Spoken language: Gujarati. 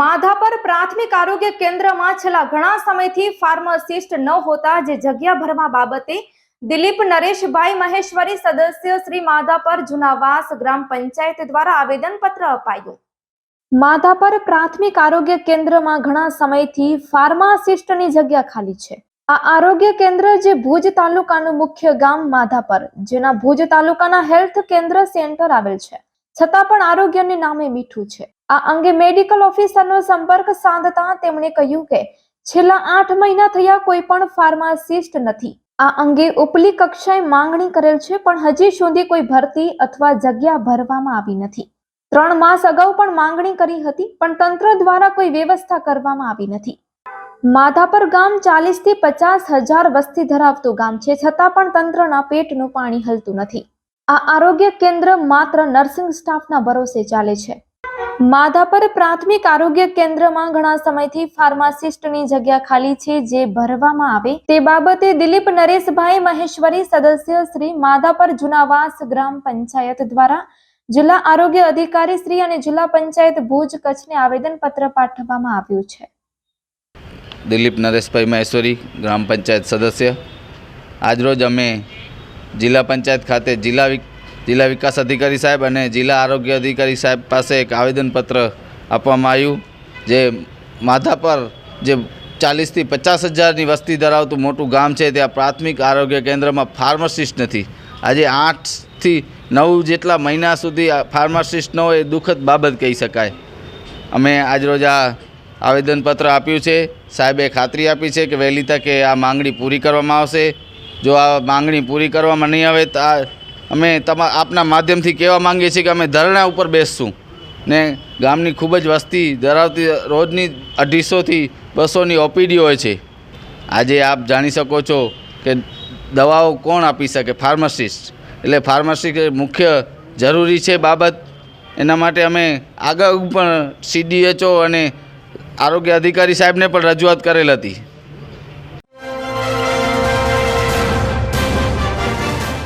માધાપર પ્રાથમિક આરોગ્ય કેન્દ્રમાં છેલ્લા ઘણા સમયથી ફાર્માસિસ્ટ ન હોતા જે જગ્યા ભરવા બાબતે દિલીપ નરેશભાઈ મહેશ્વરી સદસ્ય શ્રી માધાપર જુનાવાસ ગ્રામ પંચાયત દ્વારા આવેદનપત્ર અપાયું. માધાપર પ્રાથમિક આરોગ્ય કેન્દ્રમાં ઘણા સમયથી ફાર્માસિસ્ટની જગ્યા ખાલી છે. આ આરોગ્ય કેન્દ્ર જે ભુજ તાલુકાનું મુખ્ય ગામ માધાપર, જેના ભુજ તાલુકાના હેલ્થ કેન્દ્ર સેન્ટર આવેલ છે. છતાં પણ આરોગ્યને નામે મીઠું છે. આ અંગે મેડિકલ ઓફિસરનો સંપર્ક સાધતા તેમણે કહ્યું કે છેલ્લા આઠ મહિના થયા કોઈ પણ ફાર્માસિસ્ટ નથી. આ અંગે ઉપલી કક્ષાએ માંગણી કરેલ છે, પણ હજી સુધી કોઈ ભરતી અથવા જગ્યા ભરવામાં આવી નથી. ત્રણ માસ અગાઉ પણ માંગણી કરી હતી, પણ તંત્ર દ્વારા કોઈ વ્યવસ્થા કરવામાં આવી નથી. માધાપર ગામ ચાલીસથી પચાસ હજાર વસ્તી ધરાવતું ગામ છે, છતાં પણ તંત્રના પેટનું પાણી હલતું નથી. આ આરોગ્ય કેન્દ્ર માત્ર નર્સિંગ સ્ટાફના ભરોસે ચાલે છે. માધાપર પ્રાથમિક આરોગ્ય કેન્દ્રમાં ઘણા સમયથી ફાર્માસિસ્ટની જગ્યા ખાલી છે જે ભરવામાં આવે. તે બાબતે દિલીપ નરેશભાઈ મહેશ્વરી સદસ્ય શ્રી માધાપર જુનાવાસ ગ્રામ પંચાયત દ્વારા જિલ્લા આરોગ્ય અધિકારી શ્રી અને જિલ્લા પંચાયત ભુજ કચ્છને આવેદનપત્ર પાઠવવામાં આવ્યું છે. દિલીપ નરેશભાઈ મહેશ્વરી, ગ્રામ પંચાયત સદસ્ય. આજરોજ અમે જિલ્લા પંચાયત ખાતે જિલ્લા જિલ્લા વિકાસ અધિકારી સાહેબ અને જિલ્લા આરોગ્ય અધિકારી સાહેબ પાસે એક આવેદનપત્ર આપવામાં આવ્યું, જે માથા પર જે ચાલીસથી પચાસ હજારની વસ્તી ધરાવતું મોટું ગામ છે, ત્યાં પ્રાથમિક આરોગ્ય કેન્દ્રમાં ફાર્માસિસ્ટ નથી. આજે આઠથી નવ જેટલા મહિના સુધી ફાર્માસિસ્ટ ન હોય એ દુઃખદ બાબત કહી શકાય. અમે આજરોજ આ આવેદનપત્ર આપ્યું છે. સાહેબે ખાતરી આપી છે કે વહેલી તકે આ માંગણી પૂરી કરવામાં આવશે. જો આ માંગણી પૂરી કરવામાં નહીં આવે તો આ અમે તમા, આપના માધ્યમથી કહેવા માંગીએ છીએ કે અમે ધરણા ઉપર બેસશું. ને ગામની ખૂબ જ વસ્તી ધરાવતી રોજની અઢીસોથી બસોની ઓપીડી હોય છે. આજે આપ જાણી શકો છો કે દવાઓ કોણ આપી શકે? ફાર્માસિસ્ટ. એટલે ફાર્માસિસ્ટ મુખ્ય જરૂરી છે બાબત. એના માટે અમે આગળ પણ સીડીએચઓ અને આરોગ્ય અધિકારી સાહેબને પણ રજૂઆત કરેલ હતી.